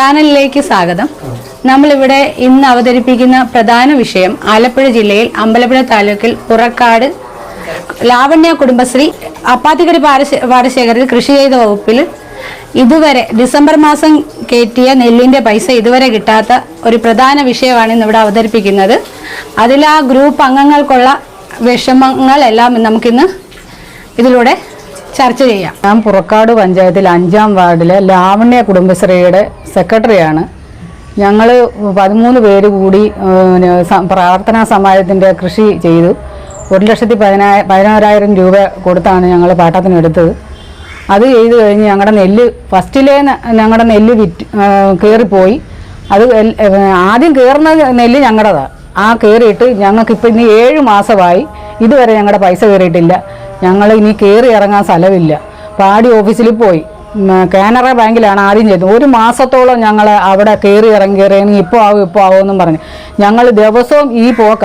ചാനലിലേക്ക് സ്വാഗതം. നമ്മളിവിടെ ഇന്ന് അവതരിപ്പിക്കുന്ന പ്രധാന വിഷയം ആലപ്പുഴ ജില്ലയിൽ അമ്പലപ്പുഴ താലൂക്കിൽ പുറക്കാട് ലാവണ്യ കുടുംബശ്രീ അപ്പാത്തിക്കടി പാടശേ- പാടശേഖരത്തിൽ കൃഷി ചെയ്ത വകുപ്പിൽ ഇതുവരെ ഡിസംബർ മാസം കയറ്റിയ നെല്ലിന്റെ പൈസ ഇതുവരെ കിട്ടാത്ത ഒരു പ്രധാന വിഷയമാണ് ഇന്ന് ഇവിടെ അവതരിപ്പിക്കുന്നത്. അതിൽ ആ ഗ്രൂപ്പ് അംഗങ്ങൾക്കുള്ള വിഷമങ്ങളെല്ലാം നമുക്കിന്ന് ഇതിലൂടെ ചർച്ച ചെയ്യാം. ഞാൻ പുറക്കാട് പഞ്ചായത്തിൽ അഞ്ചാം വാർഡിലെ ലാവണ്യ കുടുംബശ്രീയുടെ സെക്രട്ടറിയാണ്. ഞങ്ങൾ പതിമൂന്ന് പേര് കൂടി പ്രാർത്ഥനാ സമാജത്തിന്റെ കൃഷി ചെയ്തു. ഒരു ലക്ഷത്തി പതിനായ പതിനാറായിരം രൂപ കൊടുത്താണ് ഞങ്ങൾ പാട്ടത്തിനെടുത്തത് അത് ചെയ്തു കഴിഞ്ഞ് ഞങ്ങളുടെ നെല്ല് ഫസ്റ്റിലേ ഞങ്ങളുടെ നെല്ല് വിറ്റ് കയറിപ്പോയി അത് ആദ്യം കയറുന്ന നെല്ല് ഞങ്ങളുടേതാണ് ആ കയറിയിട്ട് ഞങ്ങൾക്ക് ഇപ്പം ഇനി ഏഴ് മാസമായി. ഇതുവരെ ഞങ്ങളുടെ പൈസ കയറിയിട്ടില്ല ഞങ്ങൾ ഇനി കയറി ഇറങ്ങാൻ സ്ഥലമില്ല. പാടി ഓഫീസിൽ പോയി. കാനറ ബാങ്കിലാണ് ആദ്യം ചെയ്തത്. ഒരു മാസത്തോളം ഞങ്ങൾ അവിടെ കയറി ഇറങ്ങി കയറി ഇപ്പോൾ ആവും ഇപ്പോൾ ആവുമെന്നും പറഞ്ഞ്. ഞങ്ങൾ ദിവസവും ഈ പോക്ക.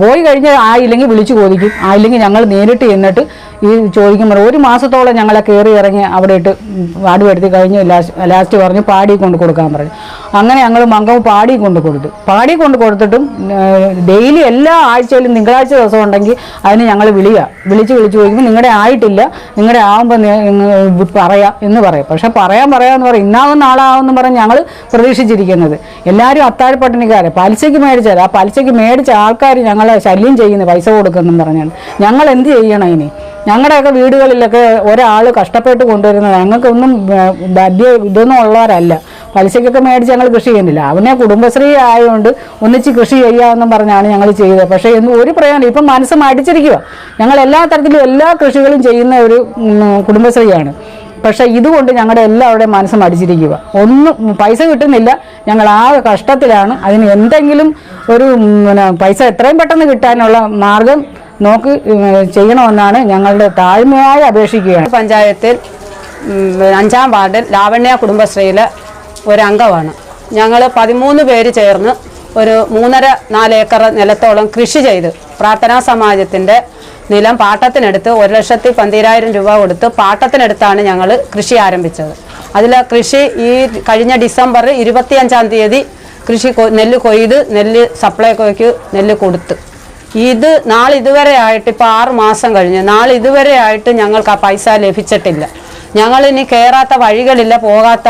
പോയി കഴിഞ്ഞാൽ ആയില്ലെങ്കിൽ വിളിച്ചു ചോദിക്കും. ആയില്ലെങ്കിൽ ഞങ്ങൾ നേരിട്ട് ചെന്നിട്ട് ഈ ചോദിക്കുമ്പോൾ ഒരു മാസത്തോളം ഞങ്ങളെ കയറി ഇറങ്ങി അവിടെ ഇട്ട് വാട് വരുത്തി കഴിഞ്ഞ് ലാസ്റ്റ് ലാസ്റ്റ് പറഞ്ഞ് പാടി കൊണ്ട് കൊടുക്കാൻ പറഞ്ഞു. അങ്ങനെ ഞങ്ങൾ മങ്കവ് പാടി കൊണ്ട് കൊടുത്തു. പാടി കൊണ്ട് കൊടുത്തിട്ടും ഡെയിലി എല്ലാ ആഴ്ചയിലും തിങ്കളാഴ്ച ദിവസം ഉണ്ടെങ്കിൽ അതിന് ഞങ്ങൾ വിളിയുക വിളിച്ച് വിളിച്ച് ചോദിക്കുമ്പോൾ നിങ്ങളുടെ ആയിട്ടില്ല. നിങ്ങളുടെ ആകുമ്പോൾ പറയാം എന്ന് പറയും. പക്ഷെ പറയാൻ പറയാമെന്ന് പറയും ഇന്നാവും എന്ന് പറഞ്ഞ് ഞങ്ങൾ പ്രതീക്ഷിച്ചിരിക്കുന്നത്. എല്ലാവരും അത്താഴപ്പട്ടിണിക്കാരെ. പലിശയ്ക്ക് മേടിച്ചാൽ ആ പലിശയ്ക്ക് മേടിച്ച ആൾക്കാർ ഞങ്ങളെ ശല്യം ചെയ്യുന്നു പൈസ കൊടുക്കുന്നെന്ന് പറഞ്ഞാണ്. ഞങ്ങൾ എന്ത് ചെയ്യണം ഇനി? ഞങ്ങളുടെയൊക്കെ വീടുകളിലൊക്കെ ഒരാൾ കഷ്ടപ്പെട്ട് കൊണ്ടുവരുന്നത് ഞങ്ങൾക്കൊന്നും വലിയ ഇതൊന്നും ഉള്ളവരല്ല. പലിശയ്ക്കൊക്കെ മേടിച്ച് ഞങ്ങൾ കൃഷി ചെയ്യുന്നില്ല. അവനെ കുടുംബശ്രീ ആയതുകൊണ്ട് ഒന്നിച്ച് കൃഷി ചെയ്യാമെന്നും പറഞ്ഞാണ് ഞങ്ങൾ ചെയ്തത്. പക്ഷേ ഇന്ന് ഒരു പ്രയോജനം ഇപ്പം മനസ്സ് മടിച്ചിരിക്കുക ഞങ്ങൾ എല്ലാ തരത്തിലും എല്ലാ കൃഷികളും ചെയ്യുന്ന ഒരു കുടുംബശ്രീയാണ്. പക്ഷേ ഇതുകൊണ്ട് ഞങ്ങളുടെ എല്ലാവരുടെയും മനസ്സ് മടിച്ചിരിക്കുക ഒന്നും പൈസ കിട്ടുന്നില്ല. ഞങ്ങൾ ആ കഷ്ടത്തിലാണ്. അതിന് എന്തെങ്കിലും ഒരു പിന്നെ പൈസ എത്രയും പെട്ടെന്ന് കിട്ടാനുള്ള മാർഗം നോക്കി ചെയ്യണമെന്നാണ് ഞങ്ങളുടെ താഴ്മയായി അപേക്ഷിക്കുകയാണ്. പഞ്ചായത്തിൽ അഞ്ചാം വാർഡിൽ ലാവണ്യ കുടുംബശ്രീയിലെ ഒരംഗമാണ്. ഞങ്ങൾ പതിമൂന്ന് പേര് ചേർന്ന് ഒരു മൂന്നര നാല് ഏക്കർ നിലത്തോളം കൃഷി ചെയ്ത്. പ്രാർത്ഥനാ സമാജത്തിന്റെ നിലം പാട്ടത്തിനെടുത്ത് ഒരു ലക്ഷത്തി പന്തിരായിരം രൂപ കൊടുത്ത് പാട്ടത്തിനെടുത്താണ് ഞങ്ങൾ കൃഷി ആരംഭിച്ചത്. അതിൽ കൃഷി ഈ കഴിഞ്ഞ ഡിസംബർ ഇരുപത്തിയഞ്ചാം തീയതി കൃഷി നെല്ല് കൊയ്ത് നെല്ല് സപ്ലൈകോയ്ക്ക് നെല്ല് കൊടുത്ത്. ഇത് നാളിതുവരെ ആയിട്ട് ഇപ്പോൾ ആറ് മാസം കഴിഞ്ഞ് നാളിതുവരെ ആയിട്ട് ഞങ്ങൾക്ക് ആ പൈസ ലഭിച്ചിട്ടില്ല. ഞങ്ങൾ ഇനി കയറാത്ത വഴികളില്ല പോകാത്ത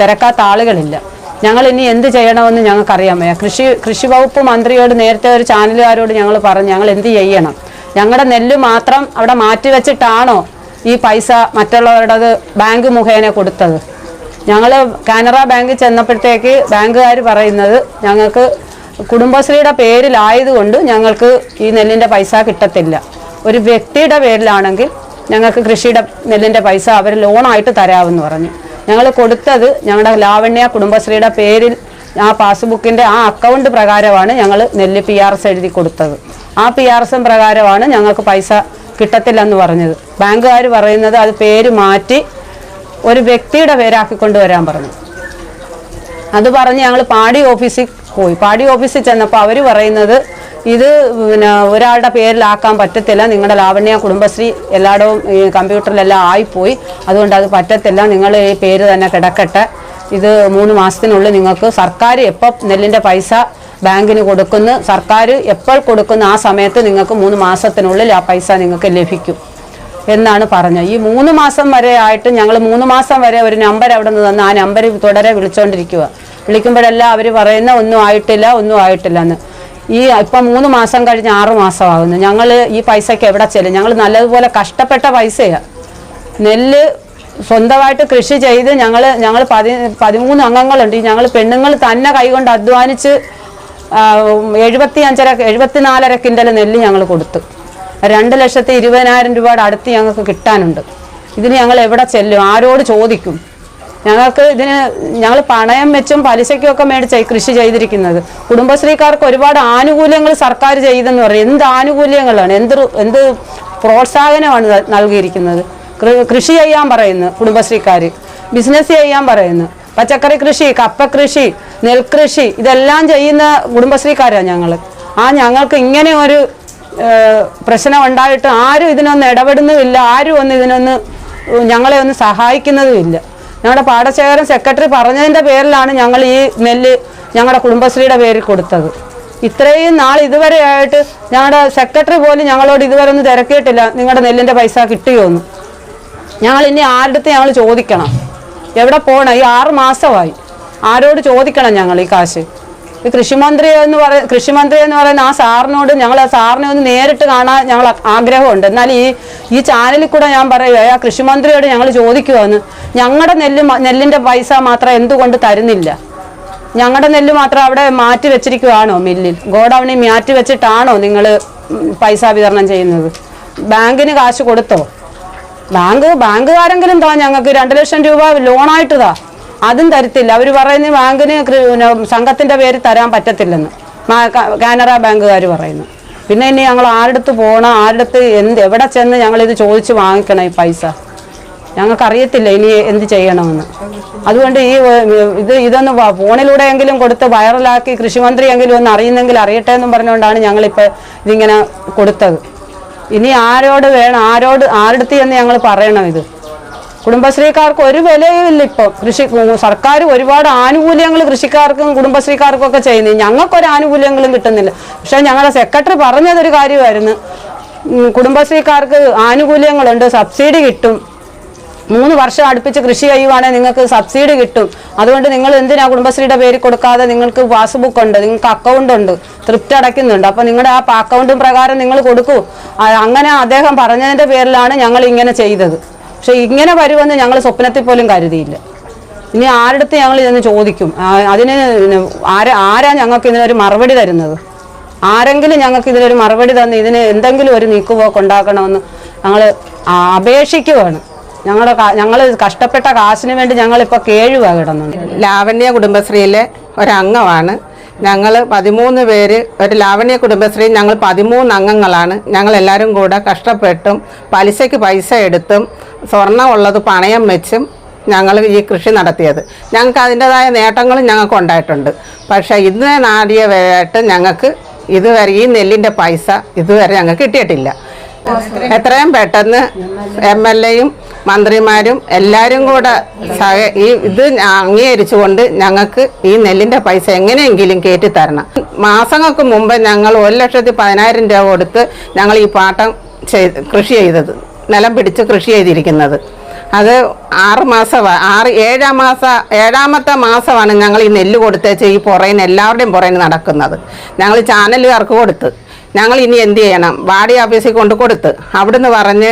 തിരക്കാത്ത ആളുകളില്ല. ഞങ്ങൾ ഇനി എന്ത് ചെയ്യണമെന്ന് ഞങ്ങൾക്കറിയാൻ വയ്യ. കൃഷി കൃഷി വകുപ്പ് മന്ത്രിയോട് നേരത്തെ ഒരു ചാനലുകാരോട് ഞങ്ങൾ പറഞ്ഞു ഞങ്ങൾ എന്ത് ചെയ്യണം? ഞങ്ങളുടെ നെല്ല് മാത്രം അവിടെ മാറ്റി വെച്ചിട്ടാണോ ഈ പൈസ മറ്റുള്ളവരുടേത് ബാങ്ക് മുഖേന കൊടുത്തത്? ഞങ്ങൾ കാനറ ബാങ്കിൽ ചെന്നപ്പോഴത്തേക്ക് ബാങ്കുകാർ പറയുന്നത് ഞങ്ങൾക്ക് കുടുംബശ്രീയുടെ പേരിലായതുകൊണ്ട് ഞങ്ങൾക്ക് ഈ നെല്ലിന്റെ പൈസ കിട്ടത്തില്ല. ഒരു വ്യക്തിയുടെ പേരിലാണെങ്കിൽ ഞങ്ങൾക്ക് കൃഷിയുടെ നെല്ലിന്റെ പൈസ അവർ ലോണായിട്ട് തരാമെന്ന് പറഞ്ഞു. ഞങ്ങൾ കൊടുത്തത് ഞങ്ങളുടെ ലാവണ്യ കുടുംബശ്രീയുടെ പേരിൽ ആ പാസ്ബുക്കിന്റെ ആ അക്കൗണ്ട് പ്രകാരമാണ് ഞങ്ങൾ നെല്ല് പി ആർ എസ് എഴുതി കൊടുത്തത്. ആ പി ആർ എസ് പ്രകാരമാണ് ഞങ്ങൾക്ക് പൈസ കിട്ടത്തില്ലെന്ന് പറഞ്ഞത്. ബാങ്കുകാർ പറയുന്നത് അത് പേര് മാറ്റി ഒരു വ്യക്തിയുടെ പേരാക്കി കൊണ്ടുവരാൻ പറഞ്ഞു. അത് പറഞ്ഞ് ഞങ്ങൾ പാടി ഓഫീസിൽ പോയി. പാടി ഓഫീസിൽ ചെന്നപ്പോൾ അവർ പറയുന്നത് ഇത് പിന്നെ ഒരാളുടെ പേരിലാക്കാൻ പറ്റത്തില്ല. നിങ്ങളുടെ ലാവണ്യ കുടുംബശ്രീ എല്ലായിടവും ഈ കമ്പ്യൂട്ടറിലെല്ലാം ആയിപ്പോയി. അതുകൊണ്ട് അത് പറ്റത്തില്ല. നിങ്ങൾ ഈ പേര് തന്നെ കിടക്കട്ടെ. ഇത് മൂന്ന് മാസത്തിനുള്ളിൽ നിങ്ങൾക്ക് സർക്കാർ എപ്പോൾ നെല്ലിന്റെ പൈസ ബാങ്കിന് കൊടുക്കുന്നു സർക്കാർ എപ്പോൾ കൊടുക്കുന്ന ആ സമയത്ത് നിങ്ങൾക്ക് മൂന്ന് മാസത്തിനുള്ളിൽ ആ പൈസ നിങ്ങൾക്ക് ലഭിക്കും എന്നാണ് പറഞ്ഞത്. ഈ മൂന്ന് മാസം വരെ ആയിട്ട് ഞങ്ങൾ മൂന്ന് മാസം വരെ ഒരു നമ്പർ അവിടെ നിന്ന് തന്ന് ആ നമ്പർ തുടരെ വിളിച്ചുകൊണ്ടിരിക്കുക വിളിക്കുമ്പോഴെല്ലാം അവർ പറയുന്ന ഒന്നും ആയിട്ടില്ല ഒന്നും ആയിട്ടില്ല എന്ന് ഈ ഇപ്പം മൂന്ന് മാസം കഴിഞ്ഞ് ആറ് മാസമാകുന്നു. ഞങ്ങൾ ഈ പൈസയ്ക്ക് എവിടെ ചെല്ലും? ഞങ്ങൾ നല്ലതുപോലെ കഷ്ടപ്പെട്ട പൈസയാണ് നെല്ല് സ്വന്തമായിട്ട് കൃഷി ചെയ്ത് ഞങ്ങൾ ഞങ്ങൾ പതി പതിമൂന്ന് അംഗങ്ങളുണ്ട്. ഞങ്ങൾ പെണ്ണുങ്ങൾ തന്നെ കൈകൊണ്ട് അധ്വാനിച്ച് എഴുപത്തി അഞ്ചര എഴുപത്തിനാലര കിൻഡൽ നെല്ല് ഞങ്ങൾ കൊടുത്തു. രണ്ട് ലക്ഷത്തി ഇരുപതിനായിരം രൂപയുടെ അടുത്ത് ഞങ്ങൾക്ക് കിട്ടാനുണ്ട്. ഇതിന് ഞങ്ങൾ എവിടെ ചെല്ലും? ആരോട് ചോദിക്കും? ഞങ്ങൾക്ക് ഇതിന് ഞങ്ങൾ പണയം വെച്ചും പലിശയ്ക്കും ഒക്കെ കൃഷി ചെയ്തിരിക്കുന്നത്. കുടുംബശ്രീക്കാർക്ക് ഒരുപാട് ആനുകൂല്യങ്ങൾ സർക്കാർ ചെയ്തെന്ന് പറയും. എന്ത് ആനുകൂല്യങ്ങളാണ്? എന്ത് എന്ത് പ്രോത്സാഹനമാണ് നൽകിയിരിക്കുന്നത്? കൃഷി ചെയ്യാൻ പറയുന്നു കുടുംബശ്രീക്കാർ ബിസിനസ് ചെയ്യാൻ പറയുന്നു. പച്ചക്കറി കൃഷി കപ്പ കൃഷി നെൽകൃഷി ഇതെല്ലാം ചെയ്യുന്ന കുടുംബശ്രീക്കാരാണ് ഞങ്ങൾ ആ ഞങ്ങൾക്ക് ഇങ്ങനെ ഒരു പ്രശ്നം ഉണ്ടായിട്ട് ആരും ഇതിനൊന്ന് ഇടപെടുന്നുമില്ല. ആരും ഒന്ന് ഇതിനൊന്ന് ഞങ്ങളെ ഒന്ന് സഹായിക്കുന്നതുമില്ല. ഞങ്ങളുടെ പാടശേഖരം സെക്രട്ടറി പറഞ്ഞതിന്റെ പേരിലാണ് ഞങ്ങൾ ഈ നെല്ല് ഞങ്ങളുടെ കുടുംബശ്രീയുടെ പേരിൽ കൊടുത്തത്. ഇത്രയും നാൾ ഇതുവരെ ആയിട്ട് ഞങ്ങളുടെ സെക്രട്ടറി പോലും ഞങ്ങളോട് ഇതുവരെ ഒന്നും തിരക്കിയിട്ടില്ല നിങ്ങളുടെ നെല്ലിന്റെ പൈസ കിട്ടിയോന്ന് ഞങ്ങൾ ഇനി ആരുടെ ഞങ്ങൾ ചോദിക്കണം? എവിടെ പോകണം ഈ ആറ് മാസമായി. ആരോട് ചോദിക്കണം ഞങ്ങൾ ഈ കാശ്? ഈ കൃഷിമന്ത്രി എന്ന് പറയ കൃഷിമന്ത്രി എന്ന് പറയുന്ന ആ സാറിനോട് ഞങ്ങൾ ആ സാറിനെ ഒന്ന് നേരിട്ട് കാണാൻ ഞങ്ങൾ ആഗ്രഹമുണ്ട്. എന്നാൽ ഈ ഈ ചാനലിൽ കൂടെ ഞാൻ പറയുക ആ കൃഷിമന്ത്രിയോട് ഞങ്ങൾ ചോദിക്കുവാന്ന്. ഞങ്ങളുടെ നെല്ല് നെല്ലിന്റെ പൈസ മാത്രം എന്തുകൊണ്ട് തരുന്നില്ല? ഞങ്ങളുടെ നെല്ല് മാത്രം അവിടെ മാറ്റി വെച്ചിരിക്കുവാണോ മില്ലിൽ? ഗോഡൌണിൽ മാറ്റി വെച്ചിട്ടാണോ നിങ്ങൾ പൈസ വിതരണം ചെയ്യുന്നത്? ബാങ്കിന് കാശ് കൊടുത്തോ? ബാങ്ക് ബാങ്കുകാരെങ്കിലും താ ഞങ്ങൾക്ക് രണ്ട് ലക്ഷം രൂപ ലോണായിട്ട് താ. അതും തരത്തില്ല. അവർ പറയുന്നത് ബാങ്കിന് സംഘത്തിന്റെ പേര് തരാൻ പറ്റത്തില്ലെന്ന്. കാനറ ബാങ്കുകാർ പറയുന്നു. പിന്നെ ഇനി ഞങ്ങൾ ആരുടെ പോകണം ആരുടെ എന്ത് എവിടെ ചെന്ന് ഞങ്ങളിത് ചോദിച്ച് വാങ്ങിക്കണം ഈ പൈസ? ഞങ്ങൾക്ക് അറിയത്തില്ല ഇനി എന്ത് ചെയ്യണമെന്ന്. അതുകൊണ്ട് ഈ ഇത് ഇതൊന്ന് ഫോണിലൂടെയെങ്കിലും കൊടുത്ത് വൈറലാക്കി കൃഷിമന്ത്രിയെങ്കിലും ഒന്ന് അറിയുന്നെങ്കിൽ അറിയട്ടെ എന്നും പറഞ്ഞുകൊണ്ടാണ് ഞങ്ങളിപ്പോൾ ഇതിങ്ങനെ കൊടുത്തത്. ഇനി ആരോട് വേണം ആരോട് ആരുടെ എന്ന് ഞങ്ങൾ പറയണം ഇത്? കുടുംബശ്രീക്കാർക്ക് ഒരു വിലയുമില്ല ഇപ്പോൾ കൃഷി സർക്കാർ ഒരുപാട് ആനുകൂല്യങ്ങൾ കൃഷിക്കാർക്കും കുടുംബശ്രീക്കാർക്കും ഒക്കെ ചെയ്യുന്നത് ഞങ്ങൾക്കൊരു ആനുകൂല്യങ്ങളും കിട്ടുന്നില്ല. പക്ഷേ ഞങ്ങളുടെ സെക്രട്ടറി പറഞ്ഞതൊരു കാര്യമായിരുന്നു. കുടുംബശ്രീക്കാർക്ക് ആനുകൂല്യങ്ങളുണ്ട് സബ്സിഡി കിട്ടും. മൂന്ന് വർഷം അടുപ്പിച്ച് കൃഷി ചെയ്യുവാണെങ്കിൽ നിങ്ങൾക്ക് സബ്സിഡി കിട്ടും. അതുകൊണ്ട് നിങ്ങൾ എന്തിനാ കുടുംബശ്രീയുടെ പേര് കൊടുക്കാതെ നിങ്ങൾക്ക് പാസ്ബുക്ക് ഉണ്ട് നിങ്ങൾക്ക് അക്കൗണ്ട് ഉണ്ട് തൃപ്തി അടയ്ക്കുന്നുണ്ട്. അപ്പോൾ നിങ്ങളുടെ ആ അക്കൗണ്ടും പ്രകാരം നിങ്ങൾ കൊടുക്കൂ. അങ്ങനെ അദ്ദേഹം പറഞ്ഞതിന്റെ പേരിലാണ് ഞങ്ങൾ ഇങ്ങനെ ചെയ്തത്. പക്ഷെ ഇങ്ങനെ വരുമെന്ന് ഞങ്ങൾ സ്വപ്നത്തിൽ പോലും കരുതിയില്ല. ഇനി ആരുടെ ഞങ്ങൾ ഇതൊന്ന് ചോദിക്കും? അതിന് ആര ആരാ ആരാ ഞങ്ങൾക്ക് ഇതിനൊരു മറുപടി തരുന്നത്? ആരെങ്കിലും ഞങ്ങൾക്ക് ഇതിനൊരു മറുപടി തന്ന് ഇതിന് എന്തെങ്കിലും ഒരു നീക്കുപോക്ക് ഉണ്ടാക്കണമെന്ന് ഞങ്ങൾ അപേക്ഷിക്കുവാണ്. ഞങ്ങളുടെ ഞങ്ങൾ കഷ്ടപ്പെട്ട കാശിന് വേണ്ടി ഞങ്ങളിപ്പോൾ കേഴുവ കിടന്നുണ്ട് ലാവണ്യ കുടുംബശ്രീയിലെ ഒരംഗമാണ്. ഞങ്ങൾ പതിമൂന്ന് പേര് ഒരു ലാവണ്യ കുടുംബശ്രീ ഞങ്ങൾ പതിമൂന്ന് അംഗങ്ങളാണ് ഞങ്ങൾ എല്ലാവരും കൂടെ കഷ്ടപ്പെട്ടും പലിശയ്ക്ക് പൈസ എടുത്തും സ്വർണം ഉള്ളത് പണയം വെച്ചും ഞങ്ങൾ ഈ കൃഷി നടത്തിയത്. ഞങ്ങൾക്ക് അതിന്റെതായ നേട്ടങ്ങളും ഞങ്ങൾക്ക് ഉണ്ടായിട്ടുണ്ട്. പക്ഷേ ഇന്ന് വേട്ട് ഞങ്ങൾക്ക് ഇതുവരെ ഈ നെല്ലിന്റെ പൈസ ഇതുവരെ ഞങ്ങൾക്ക് കിട്ടിയിട്ടില്ല. എത്രയും പെട്ടെന്ന് എം എൽ എയും മന്ത്രിമാരും എല്ലാവരും കൂടെ സഹ ഈ ഇത് അംഗീകരിച്ചുകൊണ്ട് ഞങ്ങൾക്ക് ഈ നെല്ലിന്റെ പൈസ എങ്ങനെയെങ്കിലും കയറ്റി തരണം. മാസങ്ങൾക്ക് മുമ്പ് ഞങ്ങൾ ഒരു ലക്ഷത്തി പതിനായിരം രൂപ കൊടുത്ത് ഞങ്ങൾ ഈ പാട്ടം കൃഷി ചെയ്തത്. നിലം പിടിച്ച് കൃഷി ചെയ്തിരിക്കുന്നത്. അത് ആറ് മാസമാണ് ആറ് ഏഴാം മാസ ഏഴാമത്തെ മാസമാണ് ഞങ്ങൾ ഈ നെല്ല് കൊടുത്തേച്ച് ഈ പുറയിന് എല്ലാവരുടെയും പുറയിന് നടക്കുന്നത്. ഞങ്ങൾ ചാനലുകാർക്ക് കൊടുത്ത് ഞങ്ങൾ ഇനി എന്ത് ചെയ്യണം? വാടി ഓഫീസിൽ കൊണ്ട് കൊടുത്ത് അവിടുന്ന് പറഞ്ഞ്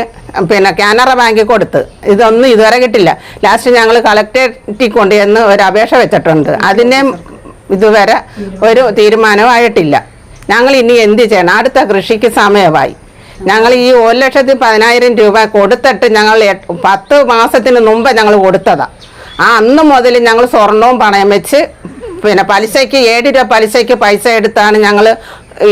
പിന്നെ കാനറ ബാങ്കിൽ കൊടുത്ത്. ഇതൊന്നും ഇതുവരെ കിട്ടില്ല. ലാസ്റ്റ് ഞങ്ങൾ കളക്ടറേറ്റിൽ എന്ന് ഒരു അപേക്ഷ വെച്ചിട്ടുണ്ട്. അതിന്റെ ഇതുവരെ ഒരു തീരുമാനമായിട്ടില്ല ഞങ്ങൾ ഇനി എന്ത് ചെയ്യണം? അടുത്ത കൃഷിക്ക് സമയമായി. ഞങ്ങൾ ഈ ഒരു ലക്ഷത്തി പതിനായിരം രൂപ കൊടുത്തിട്ട് ഞങ്ങൾ പത്ത് മാസത്തിന് മുമ്പ് ഞങ്ങൾ കൊടുത്തതാ. ആ അന്ന് മുതൽ ഞങ്ങൾ സ്വർണവും പണയം വെച്ച് പിന്നെ പലിശയ്ക്ക് ഏഴ് രൂപ പലിശയ്ക്ക് പൈസ എടുത്താണ് ഞങ്ങൾ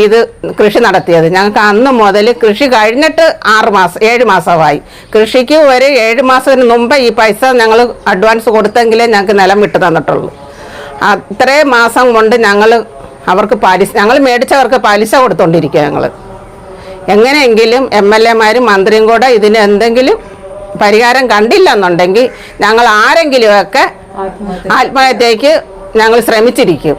ഇത് കൃഷി നടത്തിയത്. ഞങ്ങൾക്ക് അന്ന് മുതൽ കൃഷി കഴിഞ്ഞിട്ട് ആറ് മാസം ഏഴ് മാസമായി. കൃഷിക്ക് ഒരു ഏഴ് മാസത്തിന് മുമ്പ് ഈ പൈസ ഞങ്ങൾ അഡ്വാൻസ് കൊടുത്തെങ്കിലേ ഞങ്ങൾക്ക് നിലം വിട്ടു തന്നിട്ടുള്ളൂ. അത്രേ മാസം കൊണ്ട് ഞങ്ങൾ അവർക്ക് പലിശ ഞങ്ങൾ മേടിച്ചവർക്ക് പലിശ കൊടുത്തോണ്ടിരിക്കുക ഞങ്ങൾ. എങ്ങനെയെങ്കിലും എം എൽ എമാരും മന്ത്രിയും കൂടെ ഇതിന് എന്തെങ്കിലും പരിഹാരം കണ്ടില്ല എന്നുണ്ടെങ്കിൽ ഞങ്ങൾ ആരെങ്കിലുമൊക്കെ ആത്മഹത്യക്ക് ഞങ്ങൾ ശ്രമിച്ചിരിക്കും.